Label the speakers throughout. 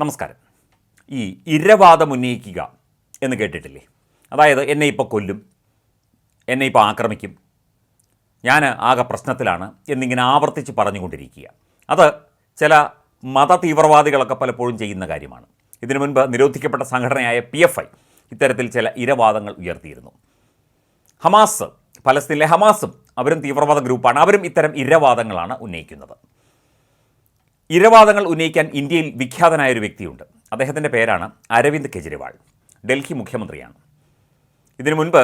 Speaker 1: നമസ്കാരം. ഈ ഇരവാദം ഉന്നയിക്കുക എന്ന് കേട്ടിട്ടില്ലേ? അതായത് എന്നെ ഇപ്പോൾ കൊല്ലും എന്നെ ഇപ്പോൾ ആക്രമിക്കും ഞാൻ ആകെ പ്രശ്നത്തിലാണ് എന്നിങ്ങനെ ആവർത്തിച്ച് പറഞ്ഞുകൊണ്ടിരിക്കുക. അത് ചില മത തീവ്രവാദികളൊക്കെ പലപ്പോഴും ചെയ്യുന്ന കാര്യമാണ്. ഇതിനു മുൻപ് നിരോധിക്കപ്പെട്ട സംഘടനയായ പി എഫ് ഐ ഇത്തരത്തിൽ ചില ഇരവാദങ്ങൾ ഉയർത്തിയിരുന്നു. ഹമാസ് ഫലസ്തീനിലെ ഹമാസും അവരും തീവ്രവാദ ഗ്രൂപ്പാണ്. അവരും ഇത്തരം ഇരവാദങ്ങളാണ് ഉന്നയിക്കുന്നത്. ഇരവാദങ്ങൾ ഉന്നയിക്കാൻ ഇന്ത്യയിൽ വിഖ്യാതനായ ഒരു വ്യക്തിയുണ്ട്. അദ്ദേഹത്തിന്റെ പേരാണ് അരവിന്ദ് കെജ്രിവാൾ. ഡൽഹി മുഖ്യമന്ത്രിയാണ്. ഇതിനു മുൻപ്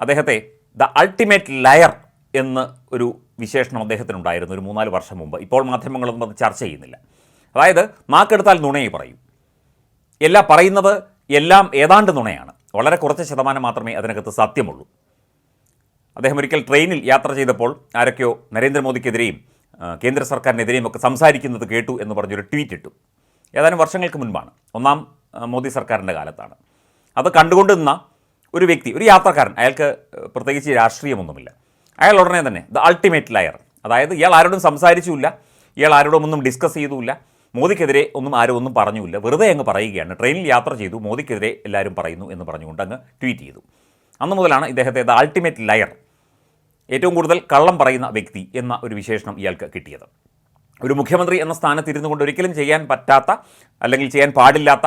Speaker 1: അദ്ദേഹത്തെ ദ അൾട്ടിമേറ്റ് ലയർ എന്ന് ഒരു വിശേഷണം അദ്ദേഹത്തിനുണ്ടായിരുന്നു ഒരു മൂന്നാൽ വർഷം മുമ്പ്. ഇപ്പോൾ മാധ്യമങ്ങളൊന്നും അത് ചർച്ച ചെയ്യുന്നില്ല. അതായത് നാക്കെടുത്താൽ നുണയെ പറയും. എല്ലാം പറയുന്നത് എല്ലാം ഏതാണ്ട് നുണയാണ്. വളരെ കുറച്ച് ശതമാനം മാത്രമേ അതിനകത്ത് സത്യമുള്ളൂ. അദ്ദേഹം ഒരിക്കൽ ട്രെയിനിൽ യാത്ര ചെയ്തപ്പോൾ ആരൊക്കെയോ നരേന്ദ്രമോദിക്കെതിരെയും കേന്ദ്ര സർക്കാരിനെതിരെയും ഒക്കെ സംസാരിക്കുന്നത് കേട്ടു എന്ന് പറഞ്ഞൊരു ട്വീറ്റ് ഇട്ടു. ഏതാനും വർഷങ്ങൾക്ക് മുൻപാണ്. ഒന്നാം മോദി സർക്കാരിന്റെ കാലത്താണ്. അത് കണ്ടുകൊണ്ട് നിന്ന ഒരു വ്യക്തി ഒരു യാത്രക്കാരൻ അയാൾക്ക് പ്രത്യേകിച്ച് രാഷ്ട്രീയമൊന്നുമില്ല. അയാൾ ഉടനെ തന്നെ ദ അൾട്ടിമേറ്റ് ലയർ. അതായത് ഇയാൾ ആരോടും സംസാരിച്ചുമില്ല ഇയാൾ ആരോടും ഒന്നും ഡിസ്കസ് ചെയ്തുമില്ല മോദിക്കെതിരെ ഒന്നും ആരും ഒന്നും പറഞ്ഞുമില്ല. വെറുതെ അങ്ങ് പറയുകയാണ്. ട്രെയിനിൽ യാത്ര ചെയ്തു മോദിക്കെതിരെ എല്ലാവരും പറയുന്നു എന്ന് പറഞ്ഞുകൊണ്ട് അങ്ങ് ട്വീറ്റ് ചെയ്തു. അന്ന് മുതലാണ് ഇദ്ദേഹത്തെ ദ അൾട്ടിമേറ്റ് ലയർ ഏറ്റവും കൂടുതൽ കള്ളം പറയുന്ന വ്യക്തി എന്ന ഒരു വിശേഷണം ഇയാൾക്ക് കിട്ടിയത്. ഒരു മുഖ്യമന്ത്രി എന്ന സ്ഥാനത്ത് ഇരുന്നു കൊണ്ട് ഒരിക്കലും ചെയ്യാൻ പറ്റാത്ത അല്ലെങ്കിൽ ചെയ്യാൻ പാടില്ലാത്ത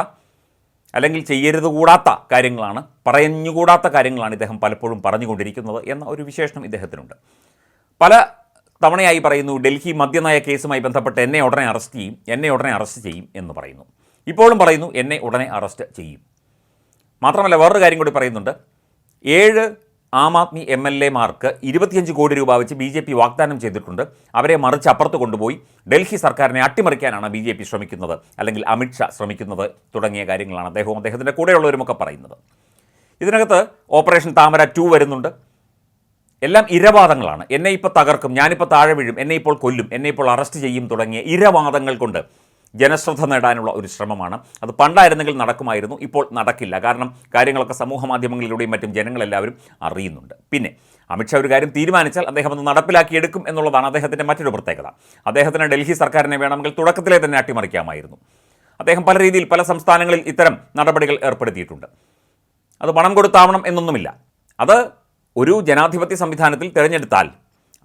Speaker 1: അല്ലെങ്കിൽ ചെയ്യരുത് കൂടാത്ത കാര്യങ്ങളാണ് പറഞ്ഞുകൂടാത്ത കാര്യങ്ങളാണ് ഇദ്ദേഹം പലപ്പോഴും പറഞ്ഞുകൊണ്ടിരിക്കുന്നത് എന്ന ഒരു വിശേഷണം ഇദ്ദേഹത്തിനുണ്ട്. പല തവണയായി പറയുന്നു ഡൽഹി മദ്യനയ കേസുമായി ബന്ധപ്പെട്ട് എന്നെ ഉടനെ അറസ്റ്റ് ചെയ്യും എന്നെ ഉടനെ അറസ്റ്റ് ചെയ്യും എന്ന് പറയുന്നു. ഇപ്പോഴും പറയുന്നു എന്നെ ഉടനെ അറസ്റ്റ് ചെയ്യും. മാത്രമല്ല വേറൊരു കാര്യം കൂടി പറയുന്നുണ്ട്. ഏഴ് ആം ആദ്മി എം എൽ എമാർക്ക് ഇരുപത്തിയഞ്ച് കോടി രൂപ വെച്ച് ബി ജെ പി വാഗ്ദാനം ചെയ്തിട്ടുണ്ട്. അവരെ മറിച്ച് അപ്പുറത്ത് കൊണ്ടുപോയി ഡൽഹി സർക്കാരിനെ അട്ടിമറിക്കാനാണ് ബി ജെ പി ശ്രമിക്കുന്നത്. അല്ലെങ്കിൽ അമിത്ഷാ ശ്രമിക്കുന്നത് തുടങ്ങിയ കാര്യങ്ങളാണ് അദ്ദേഹവും അദ്ദേഹത്തിന്റെ കൂടെയുള്ളവരുമൊക്കെ പറയുന്നത്. ഇതിനകത്ത് ഓപ്പറേഷൻ താമര ടു വരുന്നുണ്ട്. എല്ലാം ഇരവാദങ്ങളാണ്. എന്നെ ഇപ്പോൾ തകർക്കും ഞാനിപ്പോൾ താഴെ വീഴും എന്നെ ഇപ്പോൾ കൊല്ലും എന്നെ ഇപ്പോൾ അറസ്റ്റ് ചെയ്യും തുടങ്ങിയ ഇരവാദങ്ങൾ കൊണ്ട് ജനശ്രദ്ധ നേടാനുള്ള ഒരു ശ്രമമാണ്. അത് പണ്ടായിരുന്നെങ്കിൽ നടക്കുമായിരുന്നു ഇപ്പോൾ നടക്കില്ല. കാരണം കാര്യങ്ങളൊക്കെ സമൂഹ മാധ്യമങ്ങളിലൂടെയും മറ്റും ജനങ്ങളെല്ലാവരും അറിയുന്നുണ്ട്. പിന്നെ അമിത്ഷാ ഒരു കാര്യം തീരുമാനിച്ചാൽ അദ്ദേഹം അത് നടപ്പിലാക്കിയെടുക്കും എന്നുള്ളതാണ് അദ്ദേഹത്തിന്റെ മറ്റൊരു പ്രത്യേകത. അദ്ദേഹത്തിന് ഡൽഹി സർക്കാരിനെ വേണമെങ്കിൽ തുടക്കത്തിലെ തന്നെ അട്ടിമറിക്കാമായിരുന്നു. അദ്ദേഹം പല രീതിയിൽ പല സംസ്ഥാനങ്ങളിൽ ഇത്തരം നടപടികൾ ഏർപ്പെടുത്തിയിട്ടുണ്ട്. അത് പണം കൊടുത്താവണം എന്നൊന്നുമില്ല. അത് ഒരു ജനാധിപത്യ സംവിധാനത്തിൽ തിരഞ്ഞെടുത്താൽ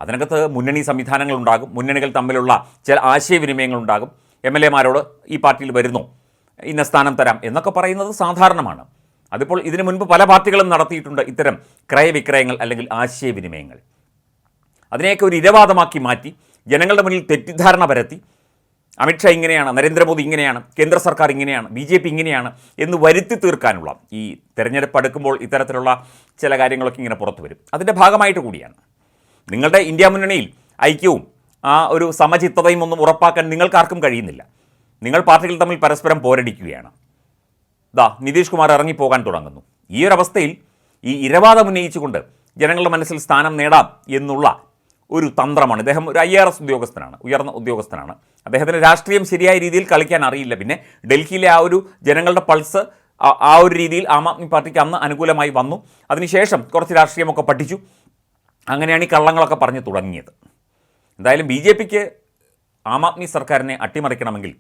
Speaker 1: അതിനകത്ത് മുന്നണി സംവിധാനങ്ങളുണ്ടാകും മുന്നണികൾ തമ്മിലുള്ള ചില ആശയവിനിമയങ്ങളുണ്ടാകും. എം എൽ എമാരോട് ഈ പാർട്ടിയിൽ വരുന്നു ഇന്ന സ്ഥാനം തരാം എന്നൊക്കെ പറയുന്നത് സാധാരണമാണ്. അതിപ്പോൾ ഇതിനു മുൻപ് പല പാർട്ടികളും നടത്തിയിട്ടുണ്ട് ഇത്തരം ക്രയവിക്രയങ്ങൾ അല്ലെങ്കിൽ ആശയവിനിമയങ്ങൾ. അതിനെയൊക്കെ ഒരു ഇരവാദമാക്കി മാറ്റി ജനങ്ങളുടെ മുന്നിൽ തെറ്റിദ്ധാരണ പരത്തി അമിത്ഷാ ഇങ്ങനെയാണ് നരേന്ദ്രമോദി ഇങ്ങനെയാണ് കേന്ദ്ര സർക്കാർ ഇങ്ങനെയാണ് ബി ജെ പി ഇങ്ങനെയാണ് എന്ന് വരുത്തി തീർക്കാനുള്ള ഈ തെരഞ്ഞെടുപ്പ് അടുക്കുമ്പോൾ ഇത്തരത്തിലുള്ള ചില കാര്യങ്ങളൊക്കെ ഇങ്ങനെ പുറത്തു വരും. അതിന്റെ ഭാഗമായിട്ട് കൂടിയാണ്. നിങ്ങളുടെ ഇന്ത്യ മുന്നണിയിൽ ഐക്യവും ആ ഒരു സമചിത്തതയും ഒന്നും ഉറപ്പാക്കാൻ നിങ്ങൾക്കാർക്കും കഴിയുന്നില്ല. നിങ്ങൾ പാർട്ടികൾ തമ്മിൽ പരസ്പരം പോരടിക്കുകയാണ്. ദാ നിതീഷ് കുമാർ ഇറങ്ങിപ്പോകാൻ തുടങ്ങുന്നു. ഈ ഒരു അവസ്ഥയിൽ ഈ ഇരവാദം ഉന്നയിച്ചുകൊണ്ട് ജനങ്ങളുടെ മനസ്സിൽ സ്ഥാനം നേടാം എന്നുള്ള ഒരു തന്ത്രമാണ്. ഇദ്ദേഹം ഒരു ഐ ആർ എസ് ഉദ്യോഗസ്ഥനാണ് ഉയർന്ന ഉദ്യോഗസ്ഥനാണ്. അദ്ദേഹത്തിന് രാഷ്ട്രീയം ശരിയായ രീതിയിൽ കളിക്കാൻ അറിയില്ല. പിന്നെ ഡൽഹിയിലെ ആ ഒരു ജനങ്ങളുടെ പൾസ് ആ- ഒരു രീതിയിൽ ആം ആദ്മി പാർട്ടിക്ക് അന്ന് അനുകൂലമായി വന്നു. അതിനുശേഷം കുറച്ച് രാഷ്ട്രീയമൊക്കെ പഠിച്ചു. അങ്ങനെയാണ് ഈ കള്ളങ്ങളൊക്കെ പറഞ്ഞു തുടങ്ങിയത്. എന്തായാലും ബി ജെ പിക്ക് ആം ആദ്മി സർക്കാരിനെ അട്ടിമറിക്കണമെങ്കിൽ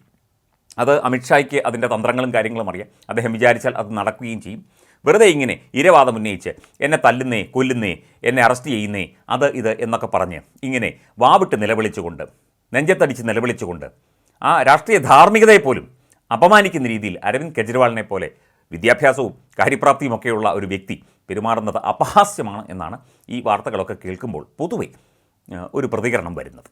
Speaker 1: അത് അമിത്ഷായ്ക്ക് അതിന്റെ തന്ത്രങ്ങളും കാര്യങ്ങളും അറിയാം. അദ്ദേഹം വിചാരിച്ചാൽ അത് നടക്കുകയും ചെയ്യും. വെറുതെ ഇങ്ങനെ ഇരവാദം ഉന്നയിച്ച് എന്നെ തല്ലുന്നേ കൊല്ലുന്നേ എന്നെ അറസ്റ്റ് ചെയ്യുന്നേ അത് ഇത് എന്നൊക്കെ പറഞ്ഞ് ഇങ്ങനെ വാവിട്ട് നിലവിളിച്ചുകൊണ്ട് നെഞ്ചത്തടിച്ച് നിലവിളിച്ചുകൊണ്ട് ആ രാഷ്ട്രീയ ധാർമ്മികതയെ പോലും അപമാനിക്കുന്ന രീതിയിൽ അരവിന്ദ് കെജ്രിവാളിനെ പോലെ വിദ്യാഭ്യാസവും കാര്യപ്രാപ്തിയും ഒക്കെയുള്ള ഒരു വ്യക്തി പെരുമാറുന്നത് അപഹാസ്യമാണ് എന്നാണ് ഈ വാർത്തകളൊക്കെ കേൾക്കുമ്പോൾ പൊതുവെ ഒരു പ്രതികരണം വരുന്നത്.